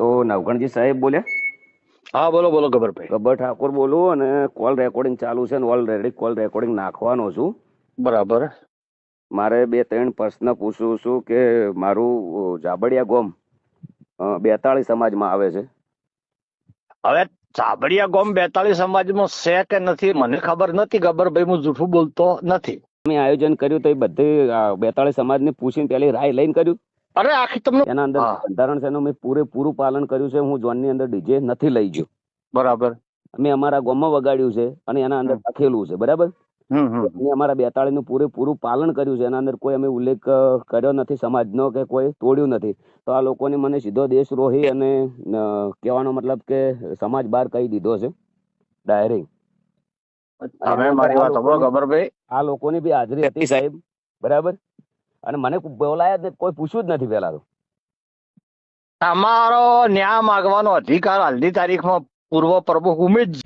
તો નવગણજી સાહેબ બોલ્યા? હા બોલો બોલો ગબરભાઈ ગબર ઠાકોર બોલું અને કોલ રેકોર્ડિંગ ચાલુ છે ને ઓલરેડી કોલ રેકોર્ડિંગ નાખવાનો છું. બરાબર. મારે બે ત્રણ પ્રશ્ન પૂછું છું કે મારું જાબડિયા ગોમ બેતાળી સમાજમાં આવે છે. હવે ચાબડિયા ગોમ બેતાળી સમાજમાં છે કે નથી મને ખબર નથી ગબ્બરભાઈ હું જૂઠું બોલતો નથી. મેં આયોજન કર્યું તો એ બધી બેતાળી સમાજને પૂછીને પેલી રાય લઈને કર્યું. અરે આખી તમને એના અંદર બંધારણ છે એનું મેં પૂરેપૂરું પાલન કર્યું છે. હું જોનની અંદર ડીજે નથી લઈ ગયો. બરાબર. મેં અમારા ગામમાં વગાડ્યું છે અને એના અંદર લખેલું છે. બરાબર? હમ હમ. અમારા બેતાળી નું પૂરેપૂરું પાલન કર્યું છે. એના અંદર કોઈ અમે ઉલ્લેખ કર્યો નથી. સમાજનો કે કોઈ તોડ્યું નથી. તો આ લોકોને મને સીધો દેશદ્રોહી અને કહેવાનો મતલબ કે સમાજ બહાર કહી દીધો છે. ડાયરેક્ટ. તમે મારી વાત સાંભળો ગબ્બરભાઈ આ લોકોની બી હાજરી હતી સાહેબ. બરાબર? અને મને બોલાયા જ કોઈ પૂછ્યું જ નથી પેલા તો. તમારો ન્યાય માગવાનો અધિકાર હાલની તારીખમાં પૂર્વ પ્રમુખ ઉમેશ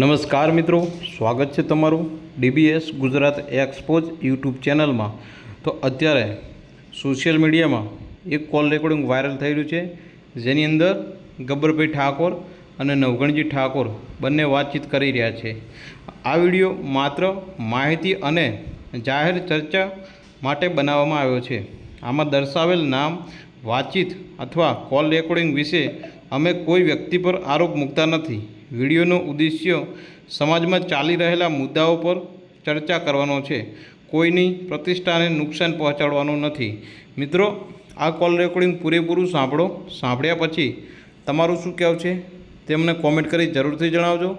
નમસ્કાર મિત્રો સ્વાગત છે તમારું ડીબીએસ ગુજરાત એક્સપોઝ યુટ્યુબ ચેનલમાં. તો અત્યારે સોશિયલ મીડિયામાં એક કોલ રેકોર્ડિંગ વાયરલ થઈ રહ્યું છે જેની અંદર ગબ્બરભાઈ ઠાકોર અને નવગણજી ઠાકોર બંને વાતચીત કરી રહ્યા છે. આ વીડિયો માત્ર માહિતી અને જાહેર ચર્ચા માટે બનાવવામાં આવ્યો છે. આમાં દર્શાવેલ નામ, વાતચીત અથવા કોલ રેકોર્ડિંગ વિશે અમે કોઈ વ્યક્તિ પર આરોપ મૂકતા નથી. વિડીયોનો ઉદ્દેશ્ય સમાજમાં ચાલી રહેલા મુદ્દાઓ પર ચર્ચા કરવાનો છે. કોઈની પ્રતિષ્ઠાને નુકસાન પહોંચાડવાનું નથી. મિત્રો, આ કોલ રેકોર્ડિંગ પૂરેપૂરું સાંભળો. સાંભળ્યા પછી તમારું શું કહેવું છે? તે મને કોમેન્ટ કરી જરૂરથી જણાવજો.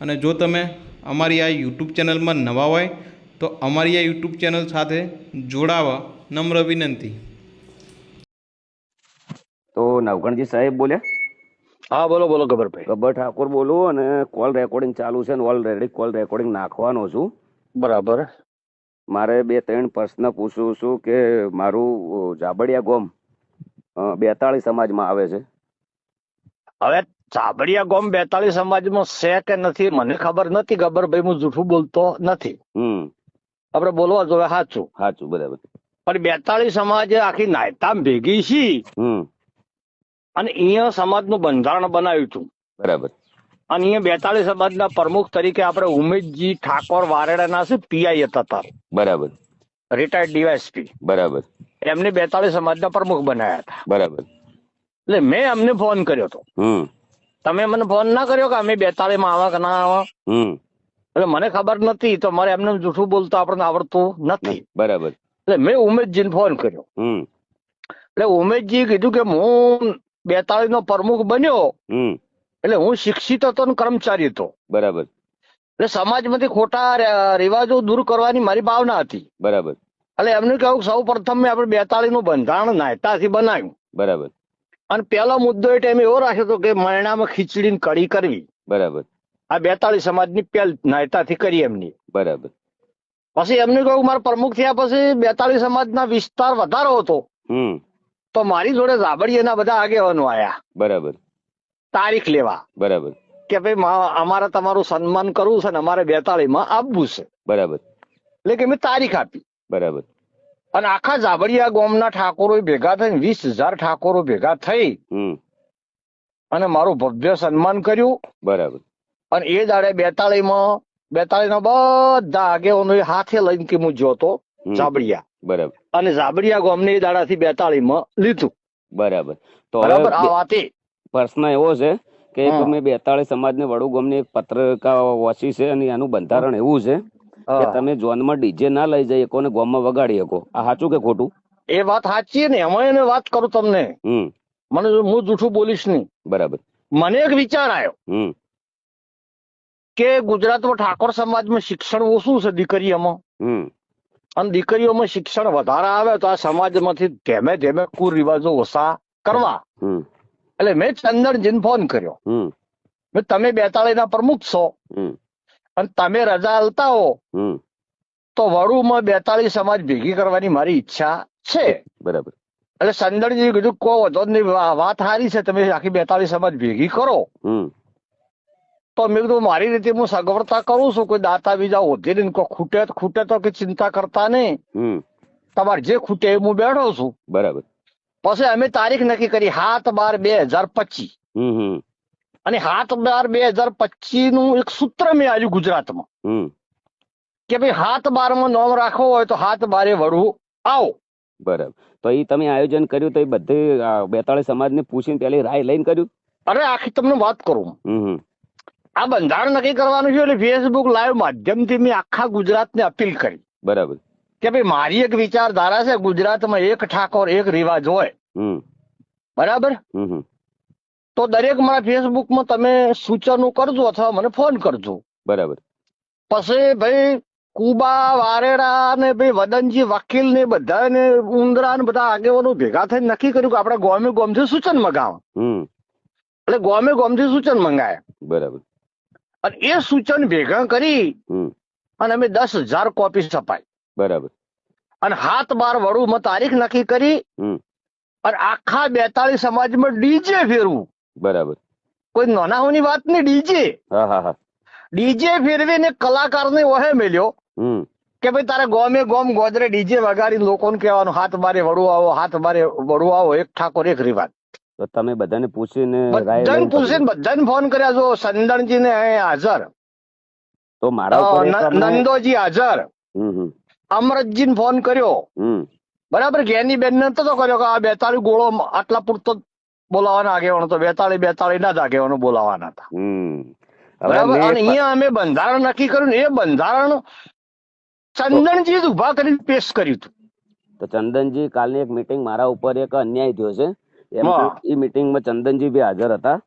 અને જો તમે અમારી આ યુટ્યુબ ચેનલમાં નવા હોય તો અમારી આ યુટ્યુબ ચેનલ સાથે જોડાવા નમ્ર વિનંતી. તો નવગણજી સાહેબ બોલ્યા? હા બોલો બોલો ગબરભાઈ ગબર ઠાકોર બોલું અને કોલ રેકોર્ડિંગ ચાલુ છે ને ઓલરેડી કોલ રેકોર્ડિંગ નાખવાનો છું. બરાબર. મારે બે ત્રણ પ્રશ્ન પૂછું છું કે મારું જાબડિયા ગોમ બેતાળી સમાજમાં આવે છે. હવે જાબડિયા ગોમ બેતાળી સમાજમાં છે કે નથી મને ખબર નથી ગબ્બરભાઈ હું જૂઠું બોલતો નથી. હમ. આપણે બોલવા જોઈએ સાચું સાચું બરાબર. પણ બેતાલીસ સમાજ આખી નાયતામ ભેગી છી. અને અહીંયા સમાજનું બંધારણ બનાવ્યું હતું. બરાબર. અને અહીંયા બેતાલીસ સમાજના પ્રમુખ તરીકે આપણે ઉમેશજી ઠાકોર વારેડાના છે પીઆઈ હતા. તાર બરાબર રિટાયર્ડ ડીવાયસપી બરાબર. એમને બેતાલીસ સમાજના પ્રમુખ બનાવ્યા હતા. બરાબર. એટલે મેં એમને ફોન કર્યો હતો. તમે મને ફોન ના કર્યો કે અમે બેતાળી માં આવા કે ના આવા? એટલે મને ખબર નથી તો મારે એમને જૂઠું બોલતા આપણને આવડતું નથી. બરાબર. એટલે મેં ઉમેશજીને ફોન કર્યો. એટલે ઉમેશજી કીધું કે હું બેતાલીસ નો પ્રમુખ બન્યો. એટલે હું શિક્ષિત હતો ને કર્મચારી હતો. બરાબર. એટલે સમાજમાંથી ખોટા રિવાજો દૂર કરવાની મારી ભાવના હતી. બરાબર. એટલે એમનું કહ્યું સૌ પ્રથમ મેં આપણે બેતાલીસનું બંધારણ નાયતાથી બનાવ્યું. બરાબર. અને પહેલો મુદ્દો એ ટાઈમે એવો રાખ્યો હતો કે મરણામાં ખીચડીની કડી કરવી. બરાબર. આ બેતાળીસ સમાજની પહેલ નાયતાથી કરી એમની. બરાબર. પછી એમને કહ્યું મારા પ્રમુખ થયા પછી બેતાલીસ સમાજના વિસ્તાર વધારો હતો. તો મારી જોડે ઝાબડીયાના બધા આગેવાનો આયા. બરાબર. તારીખ લેવા. બરાબર. કે ભાઈ મા- અમારે તમારું સન્માન કરવું છે ને અમારે બેતાળીમાં આપવું છે. બરાબર. એટલે કે મેં તારીખ આપી. બરાબર. અને આખા ઝાબડિયા ગામના ઠાકોરો ભેગા થઈને વીસ હજાર ઠાકોરો ભેગા થઈ અને મારું ભવ્ય સન્માન કર્યું. બરાબર. અને એ દાડે બેતાળી માં બેતાળી ના બધા આગેવાનો હાથે લઈને કે હું જોતો જાબડિયા બરાબર. અને જાબડિયા ગામને એ દાડાથી બેતાળી માં લીધું. બરાબર. તો બરાબર? આ વાતે. પ્રશ્ન એવો છે કે. તમે બેતાળી સમાજને વડુ ગામની એક પત્રિકા વાંચી છે અને એનું બંધારણ એવું છે કે તમે તમે ઝોનમાં ડીજે ના લઈ જઈ શકો ને ગામમાં વગાડી શકો. આ સાચું કે ખોટું? એ વાત સાચી ને એમાં એને વાત કરું તમને. મને હું જૂઠું બોલીશ નહીં. બરાબર. મને એક વિચાર આવ્યો કે ગુજરાતમાં ઠાકોર સમાજમાં શિક્ષણ ઓછું છે દીકરીઓમાં. અને દીકરીઓમાં શિક્ષણ વધારે આવે તો આ સમાજમાંથી ધીમે ધીમે કુરિવાજો ઓછા કરવા. એટલે મેં ચંદનજીને ફોન કર્યો. મેં તમે બેતાળી ના પ્રમુખ છો. અને તમે રજા આલતા હો. તો વડુમાં બેતાળી સમાજ ભેગી કરવાની મારી ઈચ્છા છે. બરાબર. એટલે ચંદનજી કીધું કહો નહીં વાત સારી છે તમે આખી બેતાળી સમાજ ભેગી કરો. હમ. તો મેં કીધું મારી રીતે હું સગવડતા કરું છું કોઈ દાતા બીજા હોતી નહીં કોઈ ખૂટે ખૂટે તો કે ચિંતા કરતા નહીં. તમારે જે ખૂટે એ હું બેઠો છું. બરાબર. પછી અમે તારીખ નક્કી કરી સાત બાર બે હજાર પચીસ. અને સાત બાર બે હજાર પચીસનું એક સૂત્ર મેં આવ્યું ગુજરાતમાં. કે ભાઈ હાથ બારમાં નોમ રાખવો હોય તો હાથ બારે વળવું. આવો. બરાબર. તો એ તમે આયોજન કર્યું તો એ બધી બેતાળી સમાજને પૂછીને પેલી રાય લઈને કર્યું? અરે આખી તમને વાત કરું. આ બંધારણ નક્કી કરવાનું છે એટલે ફેસબુક લાઈવ માધ્યમથી મેં આખા ગુજરાતને અપીલ કરી. બરાબર. કે ભાઈ મારી એક વિચારધારા છે ગુજરાતમાં એક ઠાકોર એક રિવાજ હોય. બરાબર? તો દરેક મારા ફેસબુકમાં તમે સૂચનો કરજો અથવા મને ફોન કરજો. બરાબર. પછી ભાઈ કુબા વારેડા ને ભાઈ વદનજી વકીલ ને બધા ને ઉંદરા ને બધા આગેવાનો ભેગા થઈને નક્કી કર્યું કે આપણે ગોમે ગોમથી સૂચન મગાવ. એટલે ગોમે ગોમથી સૂચન મંગાયા. બરાબર. અને એ સૂચન ભેગા કરી અને અમે દસ હજાર કોપી છપાઈ બરાબર. અને હાથ બાર વડુમાં તારીખ નક્કી કરી અને આખા બેતાળીસ સમાજમાં ડીજે ફેરવું. બરાબર. કોઈ નાનાઓની વાત નહીં ડીજે. ડીજે ફેરવીને કલાકારને ઓહે મેલ્યો કે ભાઈ તારે ગોમે ગોમ ગોદરે ડીજે વગાડી લોકોને કહેવાનું હાથ બારે વડું આવો હાથ બારે વડું આવો એક ઠાકોર એક રિવાજ. તો તમે બધાને પૂછીને બધાને પૂછીને બધાને ફોન કર્યા છો. સંદણજી ને હાજર. તો મારા નંદોજી હાજર. અમરતજી ને ફોન કર્યો. બરાબર જ્ઞાની બેન ને તો કર્યો કે આ બેતાળી ગોળો આટલા પૂરતો બોલાવાના આગેવાનો તો બેતાળી બેતાળી ના જ આગેવાનો બોલાવાના હતા. બરાબર અને અહીંયા અમે બંધારણ નક્કી કર્યું એ બંધારણ ચંદનજી જ ઊભા કરીને પેશ કર્યું હતું. તો ચંદનજી કાલની એક મીટિંગ મારા ઉપર એક અન્યાય થયો છે. એમ એ મિટિંગમાં ચંદનજી બી હાજર હતા.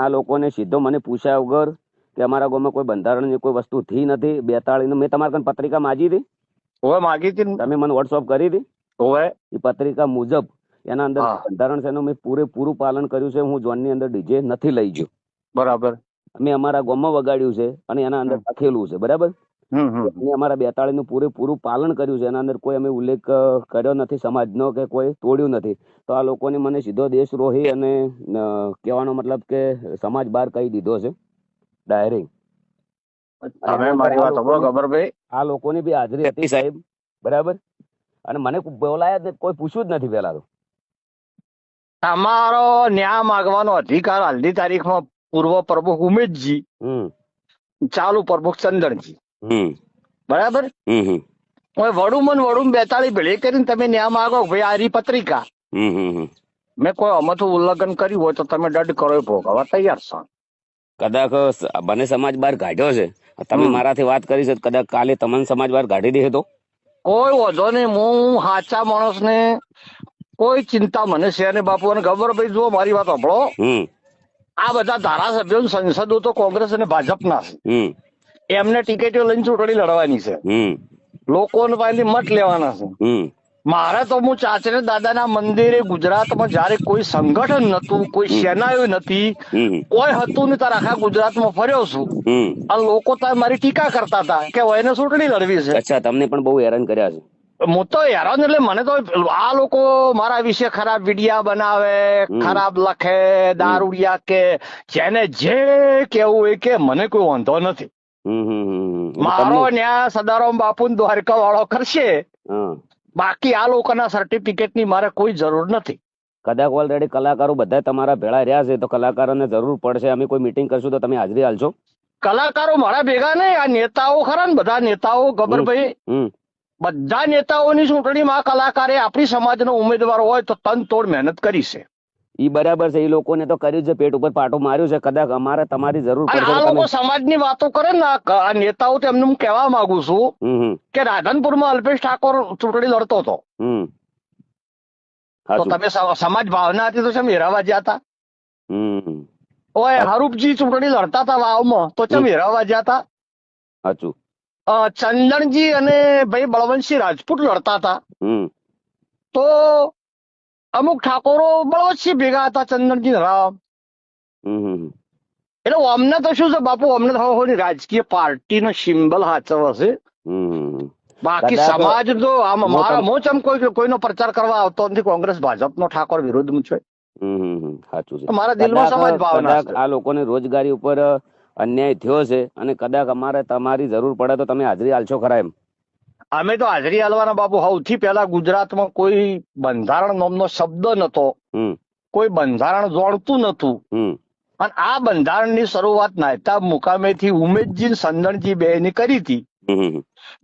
આ લોકોને સીધો મને પૂછ્યા વગર કે અમારા ગામમાં કોઈ બંધારણની કોઈ વસ્તુ થી નથી બેતાળી મેં તમારા કન પત્રિકા માગી હતી. ઓવે માગી હતી તમે મને વોટ્સઅપ કરી હતી. ઓવે. એ પત્રિકા મુજબ એના અંદર બંધારણ છે એનું મેં પૂરેપૂરું પાલન કર્યું છે હું જોનની અંદર ડીજે નથી લઈ ગયો. બરાબર. મેં અમારા ગામમાં વગાડ્યું છે અને એના અંદર લખેલું છે બરાબર? હમ અમારા બેતાળી નું પૂરેપૂરું પાલન કર્યું છે. એના અંદર કોઈ અમે ઉલ્લેખ કર્યો નથી સમાજનો કે કોઈ તોડ્યું નથી. તો આ લોકોને મને સીધો દેશદ્રોહી અને કહેવાનો મતલબ કે સમાજ બહાર કહી દીધો છે. ડાયરેક્ટ તમે મારી વાત સાંભળો ગબરભાઈ આ લોકોની બી હાજરી હતી સાહેબ. બરાબર? અને મને બોલાયા જ કોઈ પૂછ્યું જ નથી પેલા તો. તમારો ન્યાય માગવાનો અધિકાર હાલની તારીખમાં પૂર્વ પ્રમુખ ઉમેશજી હમ. ચાલુ પ્રમુખ ચંદનજી. બરાબર? હવે વડુમન વડુમ બેતાળી ભેળી. કરીને તમે ન્યા માગો ભાઈ આ રી પત્રિકા. મેં કોઈ અમથું ઉલ્લંઘન કર્યું હોય તો તમે દંડ કરો ભોગવવા તૈયાર છો. કદાચ બને સમાજ બહાર કાઢ્યો છે. તમે મારાથી વાત કરી છે કદાચ કાલે તમને સમાજ બહાર કાઢી દે તો? કોઈ વાંધો નહીં. હું સાચા માણસને કોઈ ચિંતા મને છે ને બાપુ. અને ગબરભાઈ જુઓ મારી વાત સાંભળો. આ બધા ધારાસભ્યો સંસદો તો કોંગ્રેસ અને ભાજપના છે. એમને ટિકિટો લઈને ચૂંટણી લડવાની છે. લોકો પાસેથી મત લેવાના છે. મારે તો હું ચાચરે દાદાના મંદિરે ગુજરાતમાં જયારે કોઈ સંગઠન નતું કોઈ સેનાઓ નથી કોઈ હતું તારે આખા ગુજરાતમાં ફર્યો છું. આ લોકો મારી ટીકા કરતા હતા કે એને ચૂંટણી લડવી છે. અચ્છા તમને પણ બહુ હેરાન કર્યા છે. હું તો હેરાન એટલે મને તો આ લોકો મારા વિશે ખરાબ વિડિયા બનાવે ખરાબ લખે દારૂડિયા કે જેને જે કેવું એ કે મને કોઈ વાંધો નથી. મારો ન્યા સદારામ બાપુ દ્વારકા વાળો કરશે. બાકી આ લોકોના સર્ટિફિકેટની મારે કોઈ જરૂર નથી. કદાચ ઓલરેડી કલાકારો બધા તમારા ભેળા રહ્યા છે તો કલાકારોને જરૂર પડશે. અમે કોઈ મીટિંગ કરશું તો તમે હાજરી હાલશો કલાકારો મારા ભેગા નહીં આ નેતાઓ ખરા ને બધા નેતાઓ ગબરભાઈ હમ બધા નેતાઓની ચૂંટણીમાં કલાકારે આપણી સમાજનો ઉમેદવાર હોય તો તન તોડ મહેનત કરી છે. ઈ બરાબર છે એ લોકોને તો કર્યું છે પેટ ઉપર પાટો માર્યું છે કદાચ અમારે તમારી જરૂર પડશે આ લોકો સમાજની વાતો કરે ને આ નેતાઓ તો એમને હું કહેવા માંગુ છું કે રાધનપુરમાં અલ્પેશ ઠાકોર ચૂંટણી લડતો હતો. તો તમે સમાજ ભાવના હતી તો ચમ હેરાવા ગયા હતા ઓય હરૂપજી ચૂંટણી લડતા હતા વાવમાં તો ચમ હમ. હેરાવા ગયા હતા સાચું ચંદનજી અને ભાઈ બળવંતસિંહ રાજપૂત લડતા હતા તો અમુક ઠાકોરો બળવંતસિંહ ભેગા હતા ચંદનજી રામ. એટલે અમને તો શું છે બાપુ અમને તો રાજકીય પાર્ટીનો સિમ્બલ સાચવો છે હમ હમ હમ. બાકી સમાજ તો આમ મારા તમ- ચમ કોઈ કોઈનો પ્રચાર કરવા આવતો નથી કોંગ્રેસ ભાજપનો ઠાકોર વિરોધમાં છે. સાચું છે મારા દિલમાં સમાજ ભાવના આ લોકોને રોજગારી ઉપર અન્યાય થયો છે અને કદાચ અમારે તમારી જરૂર પડે તો તમે હાજરી આલશો ખરા એમ અમે તો હાજરી હાલવાના બાપુ. સૌથી પહેલા ગુજરાતમાં કોઈ બંધારણ નામનો શબ્દ નતો. કોઈ બંધારણ જોડતું નતું. અને આ બંધારણની શરૂઆત નાયતા મુકામેથી ઉમેદજી સંદણજી બે ની કરી હતી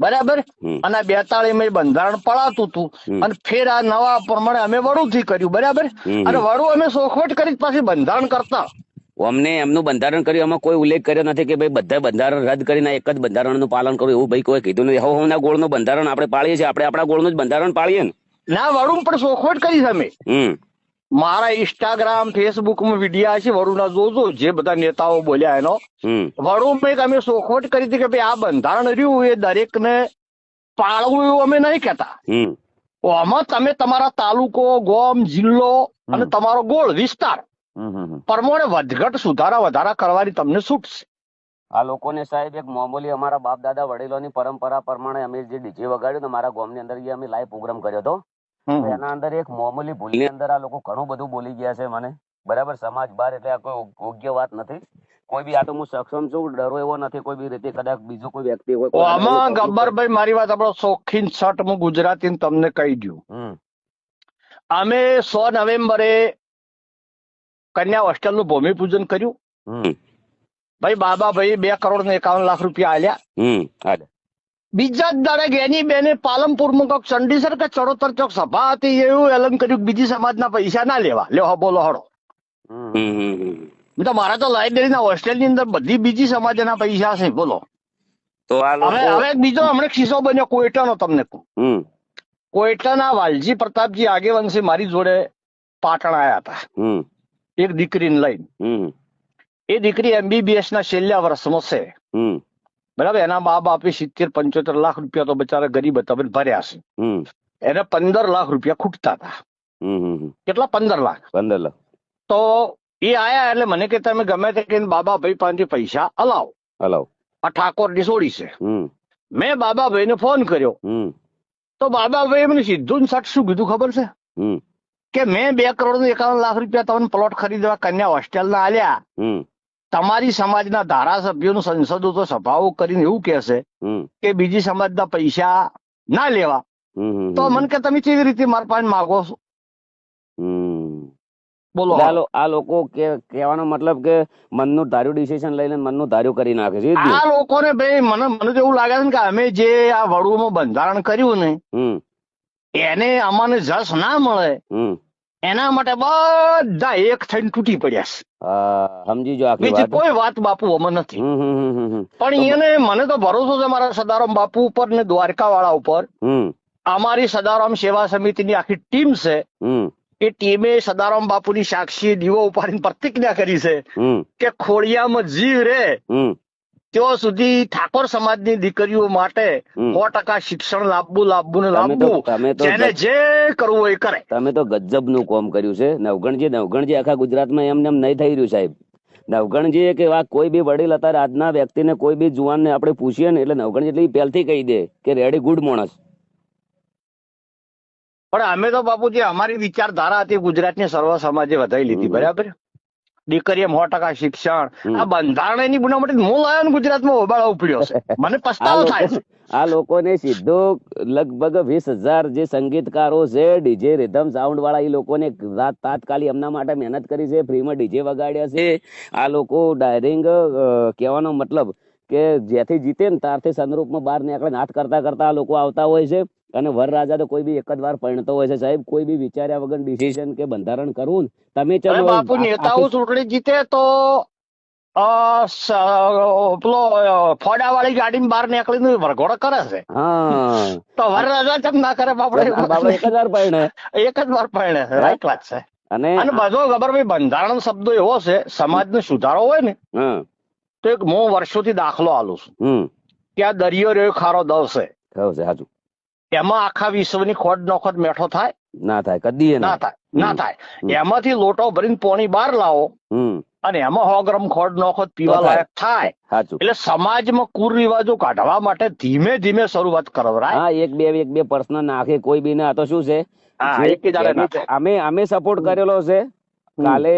બરાબર. અને બેતાળી માં બંધારણ પડાતું હતું અને ફેર આ નવા પ્રમાણે અમે વડુથી કર્યું. બરાબર? અને વડુ અમે સોખવટ કરી પાછી બંધારણ કરતા. અમને એમનું બંધારણ કર્યું એમાં કોઈ ઉલ્લેખ કર્યો નથી કે ભાઈ બધા બંધારણ રદ કરીને એક જ બંધારણનું પાલન કરવું એવું ભાઈ કોઈ કીધું નથી. હવે હવના ગોળનું બંધારણ આપણે પાળીએ છીએ. આપણે આપણા ગોળનું જ બંધારણ પાળીએ ને. ના વરુણ પણ શોખવટ કરી તમે હમ. મારા ઇન્સ્ટાગ્રામ ફેસબુકમાં વિડીયા છે વરુના જોજો જે બધા નેતાઓ બોલ્યા એનો. વરુણ ભાઈ અમે શોખવટ કરી હતી કે ભાઈ આ બંધારણ રહ્યું એ દરેક ને પાળવું એવું અમે નહીં કહેતા. આમાં તમે તમારા તાલુકો ગોમ જિલ્લો અને તમારો ગોળ વિસ્તાર. પ્રમાણે વધઘટ સુધારા વધારા કરવાની તમને છૂટ છે. આ લોકોને સાહેબ એક મામૂલી અમારા બાપ દાદા વડીલોની પરંપરા પ્રમાણે અમે જે ડીજે વગાડ્યું ને મારા ગામની અંદર જે અમે લાઈવ પ્રોગ્રામ કર્યો હતો. એના અંદર એક મામૂલી ભૂલની અંદર આ લોકો ઘણું બધું બોલી ગયા છે મને. બરાબર સમાજ બહાર એટલે આ કોઈ યોગ્ય વાત નથી. કોઈ બી આ તો હું સક્ષમ છું ડરો એવો નથી કોઈ બી રીતે કદાચ બીજો કોઈ વ્યક્તિ હોય આમાં ગબ્બરભાઈ મારી વાત આપણો શોખીન શર્ટ હું ગુજરાતી તમને કહી દઉં હમ. અમે સો નવેમ્બરે કન્યા હોસ્ટેલનું ભૂમિપૂજન કર્યું. ભાઈ બાબા ભાઈ બે કરોડ ને એકાવન લાખ રૂપિયા આલ્યા. બીજા જ દાડે ગેની બેને પાલનપુરમાં કોક ચંડીસર કે ચડોતર ચોક સભા હતી એવું એલન કર્યું બીજી સમાજના પૈસા ના લેવા. લ્યો હા બોલો હળો. હમ હમ હમ હમ. તો મારા તો લાઇબ્રેરીના હોસ્ટેલની અંદર બધી બીજી સમાજના પૈસા છે બોલો. તો હવે હવે બીજો હમણાં ખિસ્સો બન્યો કોઈટાનો તમને કહું. કોઈટાના વાલજી પ્રતાપજી આગેવંશી મારી જોડે પાટણ આયા હતા. એક દીકરીને લઈને એ દીકરી એમબીબીએસ ના છેલ્લા વર્ષમાં છે. બરાબર? એના મા બાપે સિત્તેર પંચોતેર લાખ રૂપિયા તો બચારા ગરીબ હતા ભર્યા છે. એને પંદર લાખ રૂપિયા ખૂટતા હતા. કેટલા? પંદર લાખ. પંદર લાખ. તો એ આયા એટલે મને કે તમે ગમે તે કહીને બાબા ભાઈ પાસેથી પૈસા અલાવ. અલાવ. આ ઠાકોરની સોડી છે. હમ. મેં બાબા ભાઈને ફોન કર્યો. હમ. તો બાબા ભાઈ મને સીધું ને સટ શું કીધું ખબર છે? હમ. કે મેં બે કરોડ ને એકાવન લાખ રૂપિયા તમને પ્લોટ ખરીદવા કન્યા હોસ્ટેલના આલ્યા. તમારી સમાજના ધારાસભ્યોનું સંસદો તો સભાઓ કરીને એવું કહેશે કે બીજી સમાજના પૈસા ના લેવા. તો મને કે તમે કેવી રીતે મારા પાસે માગો છો? બોલો. આ લોકો કે કહેવાનો મતલબ કે મનનું ધાર્યું ડિસિઝન લઈને મનનું ધાર્યું કરી નાખે છે? આ લોકોને ભાઈ મને મને તો એવું લાગે છે કે અમે જે આ વડુમાં બંધારણ કર્યું ને હમ. એને અમને જસ ના મળે. એના માટે બધા એક થઈને તૂટી પડ્યા છે. સમજી જો બીજી કોઈ વાત બાપુ અમે નથી. પણ એને મને તો ભરોસો છે મારા સદારામ બાપુ ઉપર ને દ્વારકા વાળા ઉપર અમારી સદારામ સેવા સમિતિની આખી ટીમ છે. એ ટીમે સદારામ બાપુની સાક્ષી દીવો ઉપાડીને પ્રતિજ્ઞા કરી છે કે ખોડિયામાં જીવ રે. ત્યાં સુધી ઠાકોર સમાજની દીકરીઓ માટે સો ટકા શિક્ષણ લાવવું લાવવું ને લાવવું જેને જે કરવું એ કરે. તમે તો ગજબનું કામ કર્યું છે. નવગણજી નવગણજી આખા ગુજરાતમાં એમને એમ નહીં થઈ રહ્યું સાહેબ. નવગણજી કે આ કોઈ બી વડીલ અત્યારે આજના વ્યક્તિને કોઈ બી જુવાનને આપણે પૂછીએ ને એટલે નવગણજી એટલે પહેલથી કહી દે કે રેડી ગુડ માણસ. પણ અમે તો બાપુજી અમારી વિચારધારા હતી ગુજરાતની સર્વ સમાજે વધારી લીધી. બરાબર? દીકરીએ સો ટકા શિક્ષણ. આ બંધારણની બુના માટે હું લાવ્યો ને ગુજરાતમાં હોબાળો ઉપડ્યો છે. મને પસ્તાવો થાય છે. આ લોકોને સીધો લગભગ વીસ હજાર જે સંગીતકારો છે ડીજે રિધમ સાઉન્ડ વાળા એ લોકોને રાત તાત્કાલિક એમના માટે મહેનત કરી છે ફ્રીમાં ડીજે વગાડ્યા છે. આ લોકો ડાયરિંગ કહેવાનો મતલબ કે જેથી જીતે ને ત્યારથી સંદરૂપમાં બહાર નીકળે નાટ કરતા કરતા આ લોકો આવતા હોય છે. અને વરરાજા તો કોઈ બી એક જ વાર પરણતો હોય છે. સાહેબ કોઈ બી વિચાર્યા વગર ડિસિઝન કે બંધારણ કરવું તમે ચલો બાપુ નેતાઓ ચૂંટણી જીતે તો પેલો ફોડા વાળી ગાડી બહાર નીકળીને વરઘોડો કરે છે. હા. તો વરરાજા કેમ ના કરે બાપડે? એક જ વાર પરણે. એક જ વાર પરણે રાઈટ વાત છે. અને અને બધો ખબર ભાઈ બંધારણ શબ્દ એવો છે સમાજનો સુધારો હોય ને તો એક હું વર્ષોથી દાખલો આલું છું. ત્યાં દરિયો રહ્યો ખારો દવ છે. છે સાચું. એમાં આખા વિશ્વની ખોટ નોખોટ મેઠો થાય? ના થાય કદી ના થાય ના થાય. એમાંથી લોટો ભરીને પોણી બહાર લાવો અને એમાં સો ગ્રામ ખોટ નોખોટ પીવા લાયક થાય. એટલે સમાજમાં કુરિવાજો કાઢવા માટે ધીમે ધીમે શરૂઆત કરવરાય. હા એક બે એક બે પર્સનલ નાખે કોઈ બી ને. તો શું છે. અમે અમે સપોર્ટ કરેલો છે. કાલે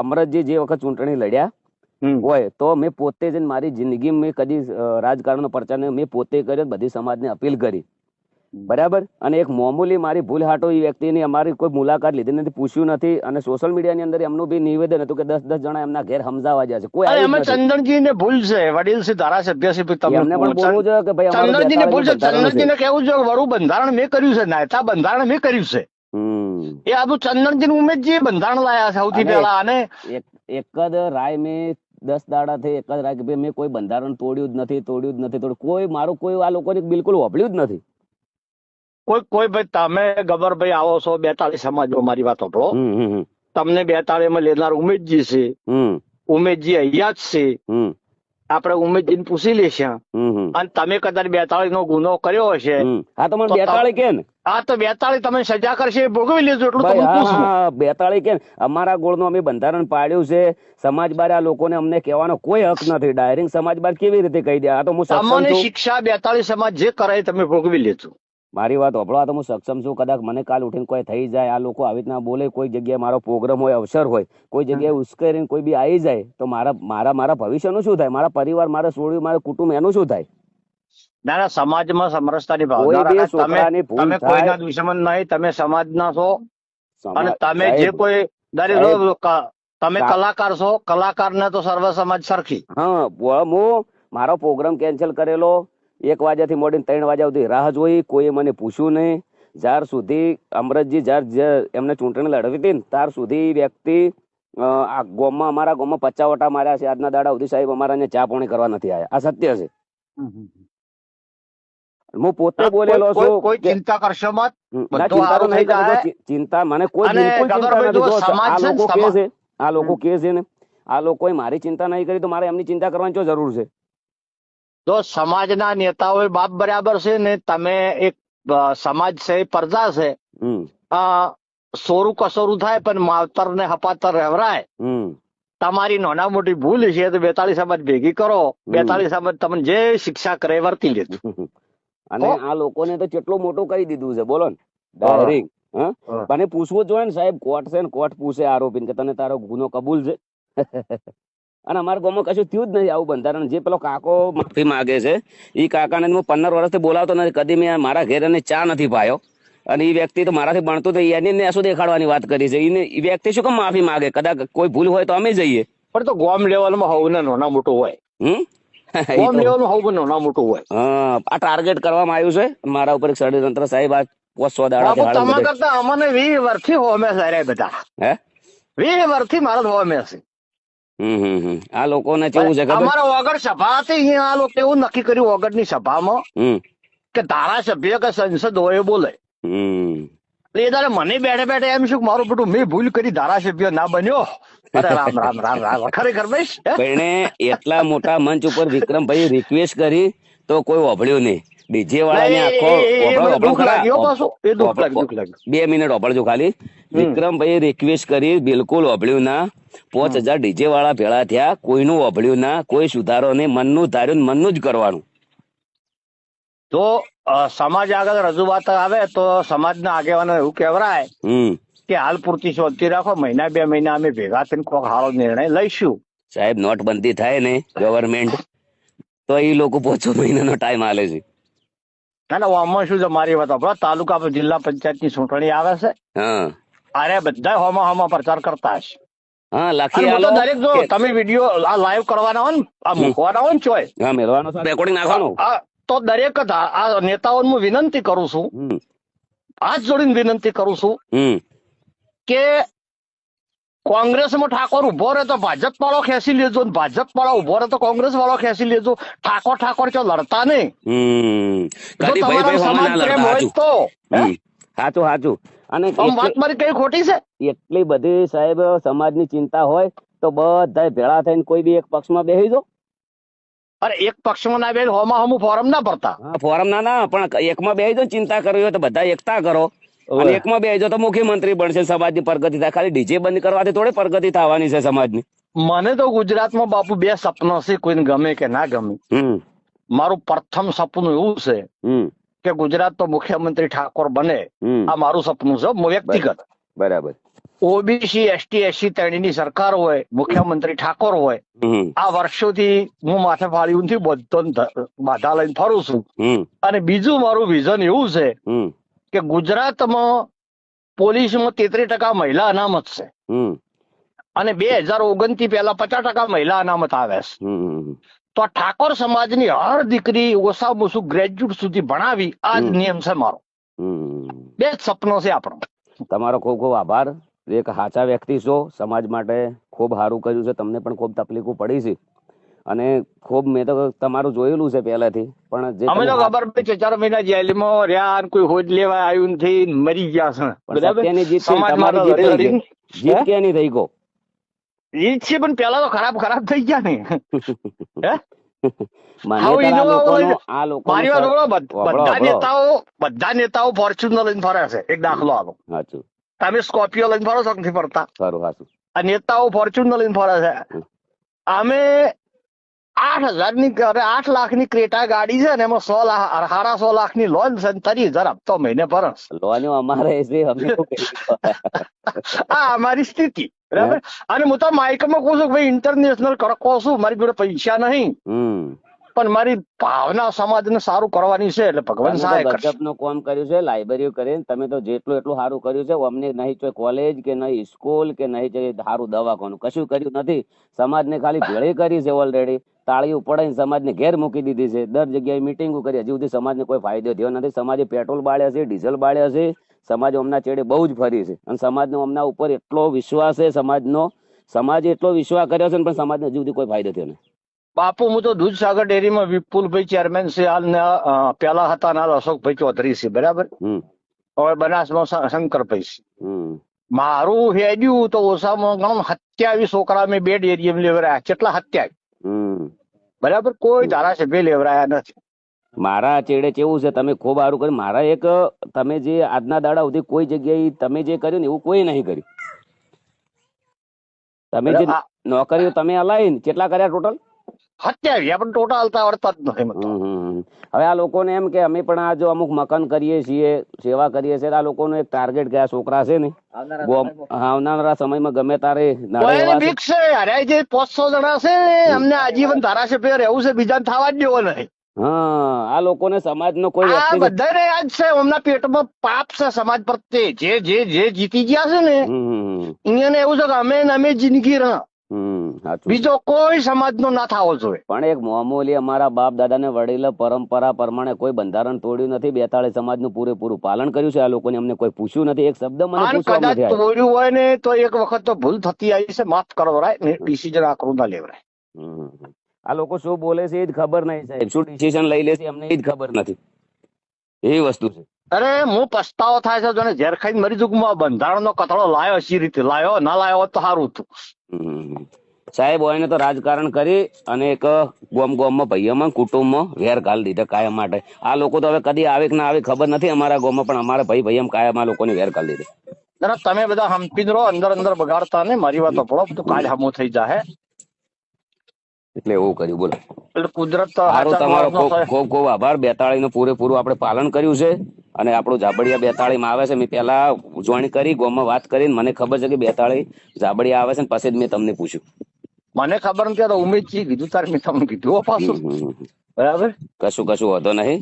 અમરતજી જે વખત ચૂંટણી લડ્યા હોય તો મેં પોતે જ મારી જિંદગી મેં કદી રાજકારણ રાજકારણનો પ્રચાર મેં પોતે કર્યો બધી સમાજને અપીલ કરી. બરાબર? અને એક મામૂલી મારી ભૂલ હાટો એ વ્યક્તિની અમારી કોઈ મુલાકાત લીધી નથી પૂછ્યું નથી. અને સોશિયલ મીડિયાની અંદર એમનું બી નિવેદન હતું કે દસ દસ જણા એમના ઘેર સમજાવવા જાય છે. કોઈ એમાં નથી. ચંદનજી ને ભૂલ છે વડીલ છે ધારાસભ્ય છે એમને પણ બોલવું જોઈએ કે ભાઈ અમારું ચંદનજી ને ભૂલ છે બેતાળીનું ચંદનજી ને કેવું જોઈએ વરુ બંધારણ મેં કર્યું છે નાયતા બંધારણ મેં કર્યું છે. એ આ તો ચંદનજી ને ઉમેશજી બંધારણ લાયા છે સૌથી પહેલા અને એક જ રાય મેં દસ દાડા થઈ એક જ રાય કે ભાઈ મેં કોઈ બંધારણ તોડ્યું જ નથી તોડ્યું જ નથી તોડ્યું. કોઈ મારું કોઈ આ લોકોને બિલકુલ હોભળ્યું જ નથી. કોઈ કોઈ ભાઈ તમે ગબરભાઈ આવો છો બેતાલીસ સમાજમાં મારી વાત હમ. તમને બેતાળીમાં લેનાર ઉમેશજી છે. હમ. ઉમેશજી અહીંયા જ છે. આપડે આપણે ઉમેશજી ને પૂછી લેશે અને તમે કદાચ બેતાળી નો ગુનો કર્યો હશે. હા તમ- બેતાળી કે આ તો બેતાળી તમે સજા કરશે ભોગવી લેજો એટલું તમે બેતાળી કે અમારા ગોળનું અમે બંધારણ પાડ્યું છે. સમાજ બાર આ લોકોને અમને કહેવાનો કોઈ હક નથી. ડાયરેક્ટ સમાજ બાર કેવી રીતે કહી દે? આ તો હું તમને શિક્ષા બેતાળી સમાજ જે કરાય તમે ભોગવી લેજો. મારી વાત હોભળો આ તો હું સક્ષમ છું. કદાચ મને કાલ ઉઠીને કોઈ થઈ જાય આ લોકો આવી રીતના બોલે કોઈ જગ્યાએ મારો પ્રોગ્રામ હોય અવસર હોય કોઈ જગ્યાએ ઉશ્કેરીને કોઈ બી આવી જાય તો મારા મારા મારા ભવિષ્યનું શું થાય? મારા પરિવાર મારા છોડ્યું મારા કુટુંબ એનું શું થાય? ના ના સમાજમાં સમરસતાની ભાવના તમે તમે કોઈના દુશ્મન નહીં તમે સમાજના છો. અને તમે જે કોઈ દરેક તમે કલાકાર છો કલાકારને તો સર્વ સમાજ સરખી. હા હું મારો પ્રોગ્રામ કેન્સલ કરેલો. એક વાગ્યાથી મોડીને ત્રણ વાગ્યા સુધી રાહ જોઈ કોઈએ મને પૂછ્યું નહીં. જ્યાર સુધી અમરતજી જ્યાર એમને ચૂંટણી લડવી હતી ને ત્યાર સુધી વ્યક્તિ આ ગોમમાં અમારા ગોમમાં પચાવટા માર્યા છે. આજના દાડા સુધી સાહેબ અમારા ને ચા પાણી કરવા નથી આવ્યા આ સત્ય છે. હું પોતે બોલેલો કોઈ- છું કોઈ ચિંતા કરશો મત? ચિંતા મને કોઈ બિલકુલ ચિંતા નથી આ લોકો કે છે આ લોકો કે છે ને આ લોકોએ મારી ચિંતા નહીં કરી તો મારે એમની ચિંતા કરવાની શું જરૂર છે? જો સમાજના નેતાઓ બાપ બરાબર છે ને તમે એક સમાજ છે પડદા છે સોરું કસોરું થાય પણ માવતર ને હપાતર રહેવરાય. તમારી નાના મોટી ભૂલ છે તો બેતાળી સમાજ ભેગી કરો. બેતાળી સમાજ તમને જે શિક્ષા કરે વર્તી લીધું અને આ લોકોને તો કેટલું મોટું કહી દીધું છે બોલો ને. ડાયરેક્ટ. મને પૂછવું જોઈએ ને સાહેબ કોર્ટ છે ને કોર્ટ પૂછે આરોપી કે તને તારો ગુનો કબૂલ છે? અને અમારા ગામમાં કશું થયું જ નથી આવું બંધારણ. જે પેલો કાકો માફી માગે છે એ કાકાને હું પંદર વર્ષથી બોલાવતો નથી. કદી મેં મારા ઘેર એને ચા નથી પાયો. અને એ વ્યક્તિ તો મારાથી ભણતો તો એને શું દેખાડવાની વાત કરી છે? એને એ વ્યક્તિ શું કેમ માફી માગે? કદાચ કોઈ ભૂલ હોય તો અમે જઈએ. પણ તો ગોમ લેવલમાં હોવું ને નાના મોટું હોય. હમ? ગોમ લેવલમાં હોવ નાના મોટું હોય. હા આ ટાર્ગેટ કરવામાં આવ્યું છે. મારા ઉપર એક ષડયંત્ર સાહેબ આ પોસો દાડા તમારા કરતા અમને વીસ વર્ષથી હોમે છે રે બધા. હે? વીસ વર્ષથી મારા હોમે છે. આ લોકોને કેવું છે અમારા વગર સભા હતી આ લોકો એવું નક્કી કર્યું વગરની સભામાં કે ધારાસભ્ય કે સંસદ હોય બોલે. એ તારે મને બેઠે બેઠે એમ શું મારું બધું મેં ભૂલ કરી ધારાસભ્ય ના બન્યો? અરે રામ રામ રામ રામ. ખરેખર ભાઈ એટલા મોટા મંચ ઉપર વિક્રમભાઈ રિક્વેસ્ટ કરી તો કોઈ ઓભળ્યું નહીં. ડીજે વાળાને. બે મિનિટ ઓભળજો ખાલી. વિક્રમભાઈ રિક્વેસ્ટ કરી બિલકુલ ઓભળ્યું ના. પાંચ હજાર ડીજે વાળા ભેળા થયા કોઈનું ઓભળ્યું ના કોઈ સુધારો નહીં મનનું ધાર્યું મનનું જ કરવાનું. તો સમાજ આગળ રજૂઆત આવે તો સમાજના આગેવાનો એવું કહેવરાય કે હાલ પૂરતી શોધતી રાખો મહિના બે મહિના અમે ભેગા થઈને કોક હારો નિર્ણય લઈશું. સાહેબ નોટબંધી થાય ને ગવર્મેન્ટ તો એ લોકો પોચો મહિનાનો ટાઈમ આલે છે. ના ના આમાં શું છે મારી વાત સાંભળો. તાલુકા જિલ્લા પંચાયતની ચૂંટણી આવે છે. અરે બધા હોમાં હોમાં પ્રચાર કરતા હશે. હા અને લખી હું તો આલો દરેક જો તમે વીડિયો આ લાઈવ કરવાના હોય ને આ મૂકવાના હોય ને ચોય. હા મેળવાનો રેકોર્ડિંગ નાખવાનું. તો દરેક આ નેતાઓને હું વિનંતી કરું છું. આજ હાથ જોડીને વિનંતી કરું છું કે કોંગ્રેસમાં ઠાકોર ઊભો રહે તો ભાજપ વાળો ખેંચી લેજો ભાજપ વાળો ઊભો રહે તો કોંગ્રેસ વાળો ખેંચી લેજો. ઠાકોર ઠાકોર ચો લડતા નહીં. સમાજ ના તો અને વાત મારી કઈ ખોટી છે? એટલી બધી સાહેબ સમાજની ચિંતા હોય તો બધા ભેળા થઈને કોઈ બી એક પક્ષમાં બેસી દો અરે એક પક્ષમાં ના બે હોમાં હમું ફોરમ ના ભરતા. ફોરમ ના ના પણ એકમાં બેસી દો ચિંતા કરવી હોય તો બધા એકતા કરો. અને એકમાં બે જાઓ તો મુખ્યમંત્રી બનશે સમાજની પ્રગતિ થાય. ખાલી ડીજે બંધ કરવાથી થોડી પ્રગતિ થવાની છે સમાજની. મને તો ગુજરાતમાં બાપુ બે સપના છે કોઈને ગમે કે ના ગમે. મારું પ્રથમ સપનું એવું છે કે ગુજરાત તો મુખ્યમંત્રી ઠાકોર બને. આ મારું સપનું છે વ્યક્તિગત. બરાબર. ઓબીસી એસટી એસસી તેણીની સરકાર હોય મુખ્યમંત્રી ઠાકોર હોય આ વર્ષોથી હું માથે ફાળ્યું નથી બધો બાધા લઈને ફરું છું. અને બીજું મારું વિઝન એવું છે કે ગુજરાતમાં પોલીસમાં તેત્રીસ ટકા મહિલા અનામત છે. અને બે હજાર ઓગણથી પહેલા પચાસ ટકા મહિલા અનામત આવે છે. તો આ ઠાકોર સમાજની હર દીકરી ઓછામાં ઓછું ગ્રેજ્યુએટ સુધી ભણાવી આ જ નિયમ છે મારો. બે જ સપનો છે આપણો. તમારો ખૂબ ખૂબ આભાર. એક સાચા વ્યક્તિ છો. સમાજ માટે ખૂબ સારું કર્યું છે. તમને પણ ખૂબ તકલીફો પડી છે. અને ખૂબ મેં તો તમારું જોયેલું છે પહેલાથી પણ જે અમે તો ખબર છે ચાર મહિના જેલમાં રહ્યા અને કોઈ હોજ લેવા આવ્યું નથી મરી ગયા છે. સત્યની જીત તમારી જીત લડી થઈ છે. જીત છે પણ પેલા તો ખરાબ ખરાબ થઈ ગયા ને. હે? બધ- નેતાઓ બધા નેતાઓ ફોર્ચ્યુનર લઈને ફરે છે એક દાખલો આપો તમે સ્કોર્પિયો લઈને ફરો છો નથી ફરતા? નેતાઓ ફોર્ચ્યુનર લઈને ફરે છે. અમે આઠ હજારની આઠ લાખની ક્રેટા ગાડી છે ને એમાં સો લાખ સાડા સો લાખની લોન છે તરી હજાર હપ્તો મહિને ભરસ લોન અમારે? આ અમારી સ્થિતિ બરાબર? અને હું તો માઇકમાં કહું છું ભાઈ ઇન્ટરનેશનલ કરો છું મારી જોડે પૈસા નહીં. પણ મારી ભાવના સમાજને સારું કરવાની છે એટલે ભગવાન સહાય કરશે. ગજબનું કામ કર્યું છે લાઇબ્રેરી કરીને તમે તો જેટલું એટલું સારું કર્યું છે અમને નહીં તો કોલેજ કે નહીં સ્કૂલ કે નહીં સારું દવાખાનું. કશું કર્યું નથી. સમાજને ખાલી ભેળી કરી છે ઓલરેડી તાળીઓ પડાવીને સમાજને ઘેર મૂકી દીધી છે. દર જગ્યાએ મિટિંગો કરી હજી સુધી સમાજને કોઈ ફાયદો થયો નથી. સમાજે પેટ્રોલ બાળ્યા છે ડીઝલ બાળ્યા છે. સમાજ અમના ચેડે બહુ જ ફરી છે. અને સમાજનો અમના ઉપર એટલો વિશ્વાસ છે સમાજનો. સમાજે એટલો વિશ્વાસ કર્યો છે પણ સમાજને હજી સુધી કોઈ ફાયદો થયો નહીં બાપુ હું તો દૂધસાગર ડેરીમાં વિપુલભાઈ ચેરમેન છે હાલ પેલા હતા ના અશોકભાઈ ચૌધરી છે બરાબર? હવે બનાસમાં શંકરભાઈ છે. મારું હેડ્યું તો ઓછામાં ગણો સત્યાવીસ છોકરા મેં બે ડેરીએમ લેવરાયા કેટલા સત્યાવીસ? બરાબર? કોઈ ધારાસભ્ય લેવરાયા નથી. મારા ચેડે કેવું છે? તમે ખૂબ સારું કર્યું. મારા એક તમે જે આજના દાડા સુધી કોઈ જગ્યાએ તમે જે કર્યું ને એવું કોઈ નહીં કર્યું. તમે જે નોકરીઓ તમે અલાઈને કેટલા કર્યા ટોટલ? સત્યાવીસ પણ ટોટલ હલતા આવડતા જ નથી. હવે આ લોકોને એમ કે અમે પણ આ જો અમુક મકાન કરીએ છીએ સેવા કરીએ છીએ આ લોકોનો એક ટાર્ગેટ કે આ છોકરા છે ને આવનારા સમયમાં. ગમે તારે નડે છે. અરે જે પાંચસો જણા છે અમને આજીવન ધારાસભ્ય રહેવું છે બીજા થવા જ દેવો નહીં. હા આ લોકોને સમાજનો કોઈ આ બધાને યાદ છે એમના પેટમાં પાપ છે સમાજ પ્રત્યે. જે જે જે જીતી ગયા છે ને અહીંયા એવું છે કે અમે અમે જિંદગી રહ. સાચું બીજો કોઈ સમાજનો ના થવો જોઈએ. પણ એક મામૂલી અમારા બાપ દાદાને વડીલ પરંપરા પ્રમાણે કોઈ બંધારણ તોડ્યું નથી બેતાળીસ સમાજનું પૂરેપૂરું પાલન કર્યું છે આ લોકોને અમને કોઈ પૂછ્યું નથી. એક શબ્દ મને કદાચ તોડ્યું હોય ને તો એક વખત તો ભૂલ થતી આવી છે માફ કરવરાય ને ડિસિઝન આકરું ના લેવરાય. આ લોકો શું બોલે છે એ જ ખબર નહીં સાહેબ. શું ડિસિઝન લઈ લે છે અમને એ જ ખબર નથી. એ વસ્તુ છે. અરે હું પસ્તાવો થાય છે જોને ઝેર ખાઈને મરી જુગમાં બંધારણનો કથળો લાયો સી રીતે લાયો ના લાયો તો સારું હતું. સાહેબ હોય ને તો રાજકારણ કરી અને એક ગોમ ગોમમાં ભાઈઓમાં કુટુંબમાં વેર ઘાલ દીધા કાયમ માટે. આ લોકો તો હવે કદી આવે કે ના આવે ખબર નથી અમારા ગામમાં પણ અમારા ભાઈ ભાઈ કાયમ આ લોકોને વેર ઘાલ દીધી જરા તમે બધા હમપી રહો અંદર અંદર બગાડતા ને મારી વાતો પડો તો કાલ હમો થઈ જાહે. એટલે એવું કર્યું બોલો. એટલે કુદરત તો તમારો ખૂબ ખૂબ આભાર. બેતાળી નું પૂરેપૂરું આપણે પાલન કર્યું છે અને આપણું જાબડિયા બેતાળી માં આવે છે. મેં પેલા ઉજવણી કરી ગોમાં વાત કરીને મને ખબર છે કે બેતાળી જાબડિયા આવે છે ને પછી જ મેં તમને પૂછ્યું. મને ખબર નથી તો ઉમેદજી કીધું તારે મેં તમને કીધું પાછું. બરાબર? કશું કશું વાંધો નહીં.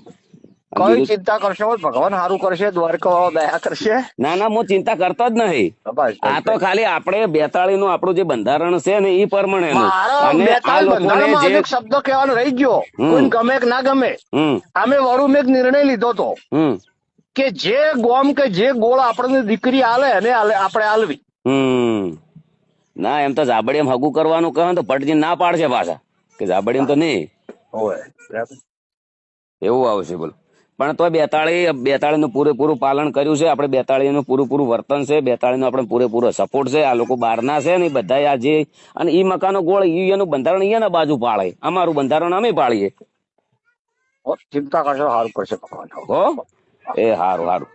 કોઈ ચિંતા કરશો? ભગવાન સારું કરશે દ્વારકા દયા કરશે? ના ના હું ચિંતા કરતો જ નહીં. આ તો ખાલી આપણે બેતાળી નું આપણું જે બંધારણ છે ને એ પ્રમાણે અને શબ્દ કહેવાનો રહી ગયો. ગમે કે ના ગમે. અમે વરુમ એક નિર્ણય લીધો તો. કે જે ગોમ કે જે ગોળ આપણને દીકરી આલે એને આપણે આલવી. ના એમ તો જાબડિયામાં હગું કરવાનું કહે તો પટજી ના પાડશે પાછા. કે જાબડિયામાં તો નહીં. એવું આવશે બોલો. પણ તો બેતાળી બેતાળી નું પૂરેપૂરું પાલન કર્યું છે. આપણે બેતાળી નું પૂરેપૂરું વર્તન છે. બેતાળી નો આપણે પૂરેપૂરો સપોર્ટ છે. આ લોકો બહારના છે ને બધા આ જે અને ઈ મકાનો ગોળ એનું બંધારણ અહીંયા બાજુ પાળે અમારું બંધારણ અમે પાળીએ ચિંતા કરશો સારું કરશે ભગવાન. હો? એ સારું હારું.